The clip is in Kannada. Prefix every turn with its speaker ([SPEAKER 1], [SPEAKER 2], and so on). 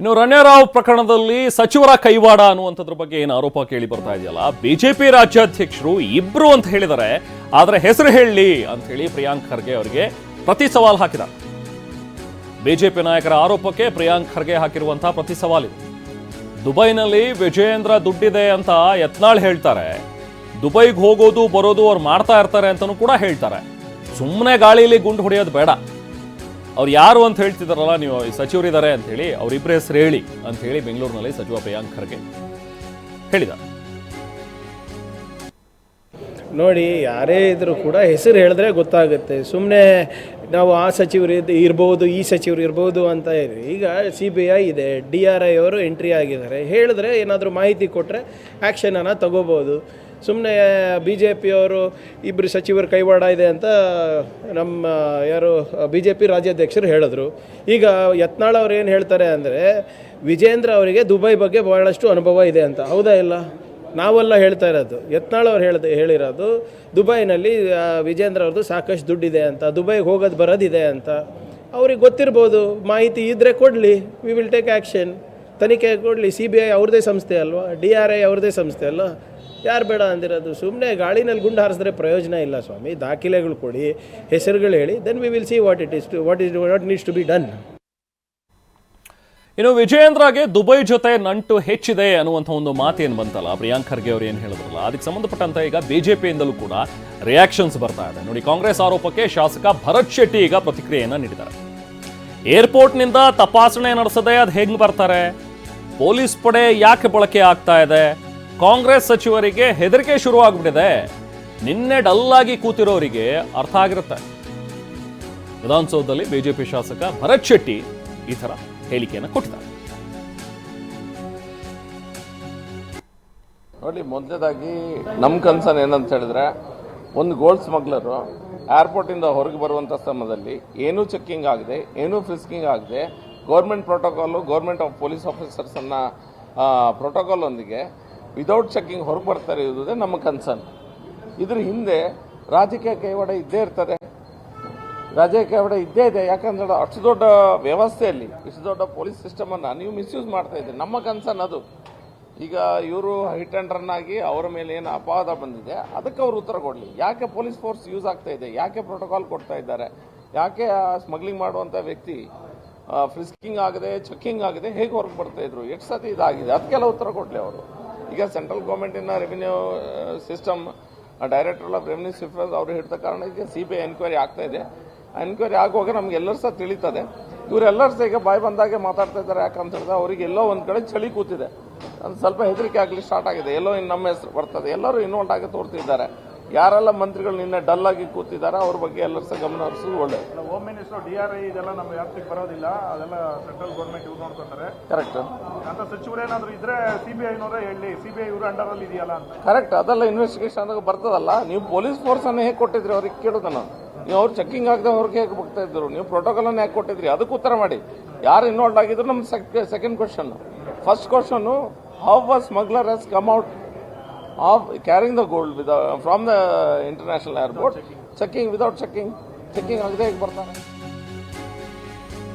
[SPEAKER 1] ಇನ್ನು ರಣ್ಯರಾವ್ ಪ್ರಕರಣದಲ್ಲಿ ಸಚಿವರ ಕೈವಾಡ ಅನ್ನುವಂಥದ್ರ ಬಗ್ಗೆ ಏನು ಆರೋಪ ಕೇಳಿ ಬರ್ತಾ ಇದೆಯಲ್ಲ? ಬಿಜೆಪಿ ರಾಜ್ಯಾಧ್ಯಕ್ಷರು ಇಬ್ರು ಅಂತ ಹೇಳಿದರೆ ಆದರೆ ಹೆಸರು ಹೇಳಿ ಅಂತ ಹೇಳಿ ಪ್ರಿಯಾಂಕ್ ಖರ್ಗೆ ಅವರಿಗೆ ಪ್ರತಿ ಸವಾಲ್ ಹಾಕಿದ ಬಿಜೆಪಿ ನಾಯಕರ ಆರೋಪಕ್ಕೆ ಪ್ರಿಯಾಂಕ್ ಖರ್ಗೆ ಹಾಕಿರುವಂತಹ ಪ್ರತಿ ಸವಾಲಿದೆ ದುಬೈನಲ್ಲಿ ವಿಜಯೇಂದ್ರ ದುಡ್ಡಿದೆ ಅಂತ ಯತ್ನಾಳ್ ಹೇಳ್ತಾರೆ. ದುಬೈಗೆ ಹೋಗೋದು, ಬರೋದು ಅವ್ರು ಮಾಡ್ತಾ ಇರ್ತಾರೆ ಅಂತಲೂ ಕೂಡ ಹೇಳ್ತಾರೆ. ಸುಮ್ಮನೆ ಗಾಳಿಯಲ್ಲಿ ಗುಂಡು ಹೊಡೆಯೋದು ಬೇಡ. ಅವ್ರು ಯಾರು ಅಂತ ಹೇಳ್ತಿದಾರಲ್ಲ, ನೀವು ಸಚಿವರಿದ್ದಾರೆ ಅಂತ ಹೇಳಿ ಅವರಿಬ್ಬರ ಹೆಸರು ಹೇಳಿ ಅಂತ ಹೇಳಿ ಬೆಂಗಳೂರಿನಲ್ಲಿ ಸಚಿವ ಪ್ರಿಯಾಂಕ್ ಖರ್ಗೆ ಹೇಳಿದ.
[SPEAKER 2] ನೋಡಿ, ಯಾರೇ ಇದ್ರೂ ಕೂಡ ಹೆಸರು ಹೇಳಿದ್ರೆ ಗೊತ್ತಾಗುತ್ತೆ. ಸುಮ್ಮನೆ ನಾವು ಆ ಸಚಿವರು ಇರ್ಬೋದು, ಈ ಸಚಿವರು ಇರ್ಬೋದು ಅಂತ ಹೇಳಿ. ಈಗ ಸಿ ಬಿ ಐ ಇದೆ, ಡಿ ಆರ್ ಐ ಅವರು ಎಂಟ್ರಿ ಆಗಿದ್ದಾರೆ. ಹೇಳಿದ್ರೆ ಏನಾದರೂ ಮಾಹಿತಿ ಕೊಟ್ಟರೆ ಆ್ಯಕ್ಷನನ್ನು ತಗೋಬೋದು. ಸುಮ್ಮನೆ ಬಿ ಜೆ ಪಿಯವರು ಇಬ್ಬರು ಸಚಿವರು ಕೈವಾಡ ಇದೆ ಅಂತ ನಮ್ಮ ಯಾರು ಬಿ ಜೆ ಪಿ ರಾಜ್ಯಾಧ್ಯಕ್ಷರು ಹೇಳಿದ್ರು. ಈಗ ಯತ್ನಾಳ್ ಅವ್ರು ಏನು ಹೇಳ್ತಾರೆ ಅಂದರೆ, ವಿಜೇಂದ್ರ ಅವರಿಗೆ ದುಬೈ ಬಗ್ಗೆ ಬಹಳಷ್ಟು ಅನುಭವ ಇದೆ ಅಂತ. ಹೌದಾ ಇಲ್ಲ? ನಾವೆಲ್ಲ ಹೇಳ್ತಾ ಇರೋದು. ಯತ್ನಾಳ್ ಅವ್ರು ಹೇಳ್ದೆ, ಹೇಳಿರೋದು, ದುಬೈನಲ್ಲಿ ವಿಜೇಂದ್ರ ಅವ್ರದ್ದು ಸಾಕಷ್ಟು ದುಡ್ಡಿದೆ ಅಂತ, ದುಬೈಗೆ ಹೋಗೋದು ಬರೋದಿದೆ ಅಂತ. ಅವ್ರಿಗೆ ಗೊತ್ತಿರ್ಬೋದು, ಮಾಹಿತಿ ಇದ್ದರೆ ಕೊಡಲಿ ವಿ ವಿಲ್ ಟೇಕ್ ಆ್ಯಕ್ಷನ್ ತನಿಖೆ ಕೊಡಲಿ ಸಿ ಬಿ ಐ ಅವ್ರದ್ದೇ ಸಂಸ್ಥೆ ಅಲ್ವಾ? ಡಿ ಆರ್ ಐ ಅವ್ರದ್ದೇ ಸಂಸ್ಥೆ ಅಲ್ಲ ಯಾರು ಬೇಡ ಅಂದಿರೋದು? ಸುಮ್ಮನೆ ಗಾಳಿನಲ್ಲಿ ಗುಂಡು ಹಾರಿಸಿದ್ರೆ ಪ್ರಯೋಜನ ಇಲ್ಲ ಸ್ವಾಮಿ. ದಾಖಲೆಗಳು ಕೊಡಿ, ಹೆಸರುಗಳು ಹೇಳಿ then we will see what it is to what is what needs to be done
[SPEAKER 1] ಇನ್ನು ವಿಜಯೇಂದ್ರಗೆ ದುಬೈ ಜೊತೆ ನಂಟು ಹೆಚ್ಚಿದೆ ಅನ್ನುವಂಥ ಒಂದು ಮಾತೇನು ಬಂತಲ್ಲ? ಪ್ರಿಯಾಂಕ್ ಖರ್ಗೆ ಅವರು ಏನು ಹೇಳಿದ್ರಲ್ಲ? ಅದಕ್ಕೆ ಸಂಬಂಧಪಟ್ಟಂತೆ ಈಗ ಬಿಜೆಪಿಯಿಂದಲೂ ಕೂಡ ರಿಯಾಕ್ಷನ್ಸ್ ಬರ್ತಾ ಇದೆ. ನೋಡಿ, ಕಾಂಗ್ರೆಸ್ ಆರೋಪಕ್ಕೆ ಶಾಸಕ ಭರತ್ ಶೆಟ್ಟಿ ಈಗ ಪ್ರತಿಕ್ರಿಯೆಯನ್ನು ನೀಡಿದ್ದಾರೆ. ಏರ್ಪೋರ್ಟ್ನಿಂದ ತಪಾಸಣೆ ನಡೆಸದೆ ಅದು ಹೆಂಗೆ ಬರ್ತಾರೆ? ಪೊಲೀಸ್ ಪಡೆ ಯಾಕೆ ಬಳಕೆ ಆಗ್ತಾ ಇದೆ? ಕಾಂಗ್ರೆಸ್ ಸಚಿವರಿಗೆ ಹೆದರಿಕೆ ಶುರುವಾಗ್ಬಿಟ್ಟಿದೆ. ನಿನ್ನೆ ಡಲ್ಲಾಗಿ ಕೂತಿರೋರಿಗೆ ಅರ್ಥ ಆಗಿರುತ್ತೆ. ವಿಧಾನಸೌಧದಲ್ಲಿ ಬಿಜೆಪಿ ಶಾಸಕ ಭರತ್ ಶೆಟ್ಟಿ ಈ ತರ ಹೇಳಿಕೆಯನ್ನು ಕೊಟ್ಟಿದ್ದಾರೆ.
[SPEAKER 3] ನೋಡಿ ಮೊದಲನೇದಾಗಿ ನಮ್ಮ ಕನ್ಸನ್ ಏನಂತ ಹೇಳಿದ್ರೆ, ಒಂದು ಗೋಲ್ಡ್ ಸ್ಮಗ್ಲರು ಏರ್ಪೋರ್ಟಿಂದ ಹೊರಗೆ ಬರುವಂಥ ಸಮಯದಲ್ಲಿ ಏನೂ ಚೆಕ್ಕಿಂಗ್ ಆಗದೆ, ಏನೂ ಫ್ರಿಸ್ಕಿಂಗ್ ಆಗದೆ government protocol, government of police ಆಫೀಸರ್ಸನ್ನು protocol ಒಂದಿಗೆ ವಿದೌಟ್ ಚೆಕ್ಕಿಂಗ್ ಹೊರಗೆ ಬರ್ತಾರೆ ಇರೋದೇ ನಮ್ಮ ಕನ್ಸರ್ನ್ ಇದ್ರ ಹಿಂದೆ ರಾಜಕೀಯ ಕೈವಾಡ ಇದ್ದೇ ಇರ್ತದೆ. ರಾಜಕೀಯ ಕೈವಾಡ ಇದ್ದೇ ಇದೆ. ಯಾಕಂದ್ರೆ ಅಷ್ಟು ದೊಡ್ಡ ವ್ಯವಸ್ಥೆಯಲ್ಲಿ, ಇಷ್ಟು ದೊಡ್ಡ ಪೊಲೀಸ್ ಸಿಸ್ಟಮನ್ನು ನೀವು ಮಿಸ್ಯೂಸ್ ಮಾಡ್ತಾ ಇದ್ದೀರಿ. ನಮ್ಮ ಕನ್ಸರ್ನ್ ಅದು. ಈಗ ಇವರು ಹೈಟ್ ಆ್ಯಂಡ್ ರನ್ ಆಗಿ ಅವರ ಮೇಲೆ ಏನು ಅಪವಾದ ಬಂದಿದೆ, ಅದಕ್ಕೆ ಅವರು ಉತ್ತರ ಕೊಡಲಿ. ಯಾಕೆ ಪೊಲೀಸ್ ಫೋರ್ಸ್ ಯೂಸ್ ಆಗ್ತಾ ಇದೆ? ಯಾಕೆ ಪ್ರೋಟೋಕಾಲ್ ಕೊಡ್ತಾ ಇದ್ದಾರೆ? ಯಾಕೆ ಸ್ಮಗ್ಲಿಂಗ್ ಮಾಡುವಂಥ ವ್ಯಕ್ತಿ ಫ್ರಿಸ್ಕಿಂಗ್ ಆಗಿದೆ ಚೆಕ್ಕಿಂಗ್ ಆಗಿದೆ, ಹೇಗೆ ಹೊರಗೆ ಬರ್ತಾ ಇದ್ರು? ಎಷ್ಟು ಸತಿ ಇದಾಗಿದೆ? ಅದಕ್ಕೆಲ್ಲ ಉತ್ತರ ಕೊಡಲಿ ಅವರು. ಈಗ central ಗೌರ್ಮೆಂಟಿನ revenue system director of revenue ciphers ಅವರು ಹಿಡಿದ ಕಾರಣ ಈಗ ಸಿ ಬಿ ಐ ಎನ್ಕ್ವೈರಿ ಆಗ್ತಾ ಇದೆ. ಎನ್ಕ್ವೈರಿ ಆಗುವಾಗ ನಮ್ಗೆ ಎಲ್ಲರೂ ಸಹ ತಿಳಿತದೆ. ಇವರೆಲ್ಲರೂ ಸಹ ಈಗ ಬಾಯ್ ಬಂದಾಗೆ ಮಾತಾಡ್ತಾ ಇದ್ದಾರೆ. ಯಾಕಂತ ಹೇಳಿದ್ರೆ ಅವರಿಗೆ ಎಲ್ಲೋ ಒಂದು ಕಡೆ ಚಳಿ ಕೂತಿದೆ. ಒಂದು ಸ್ವಲ್ಪ ಹೆದರಿಕೆ ಆಗಲಿ ಸ್ಟಾರ್ಟ್ ಆಗಿದೆ. ಎಲ್ಲೋ ಇನ್ನು ನಮ್ಮ ಹೆಸರು ಬರ್ತದೆ. ಎಲ್ಲರೂ ಇನ್ವಾಲ್ವ್ ಆಗಿ ತೋರ್ತಿದ್ದಾರೆ. ಯಾರೆಲ್ಲ ಮಂತ್ರಿಗಳು ನಿನ್ನೆ ಡಲ್ ಆಗಿ ಕೂತಿದ್ದಾರೆ ಅವ್ರ ಬಗ್ಗೆ ಎಲ್ಲರೂ ಸಹ ಗಮನ ಹರಿಸೋದು ಒಳ್ಳೆ
[SPEAKER 4] home minister D R I ಇದೆಲ್ಲ ನಮ್ಮ ವ್ಯಾಪ್ತಿಗೆ ಬರೋದಿಲ್ಲ. ಅದೆಲ್ಲ ಸೆಂಟ್ರಲ್ ಗೌರ್ಮೆಂಟ್ ಇವ್ರು ನೋಡ್ಕೊತಾರೆ.
[SPEAKER 3] ಕರೆಕ್ಟ್
[SPEAKER 4] ಅಂತ ಸಚಿವರೇನಾದ್ರೂ ಇದ್ರೆ ಸಿ ಬಿ ಐನವರೇ ಹೇಳಿ ಸಿ ಬಿ ಐ ಇವರು ಅಂಡರ್ ಅಲ್ಲಿ ಇದೆಯಲ್ಲ ಅಂತ.
[SPEAKER 3] ಕರೆಕ್ಟ್ ಅದೆಲ್ಲ ಇನ್ವೆಸ್ಟಿಗೇಷನ್ ಆದಾಗ ಬರ್ತದಲ್ಲ. ನೀವು ಪೊಲೀಸ್ ಫೋರ್ಸ್ ಅನ್ನು ಹೇಗೆ ಕೊಟ್ಟಿದ್ರಿ ಅವ್ರಿಗೆ ಕೇಳೋದು ನಾನು ನೀವು ಅವ್ರು ಚೆಕಿಂಗ್ ಆಗದೆ ಅವ್ರಿಗೆ ಹೇಗೆ ಬರ್ತಾ ಇದ್ರು? ನೀವು ಪ್ರೋಟೋಕಾಲ್ ಅನ್ನು ಹೇಗೆ ಕೊಟ್ಟಿದ್ರಿ? ಅದಕ್ಕೆ ಉತ್ತರ ಮಾಡಿ. ಯಾರು ಇನ್ವಾಲ್ವ್ ಆಗಿದ್ರು? ನಮ್ಮ second question first question how was smuggler has come out of carrying the gold with from the international airport checking without checking checking ಆಗದೆ ಹೇಗೆ ಬರ್ತಾನೆ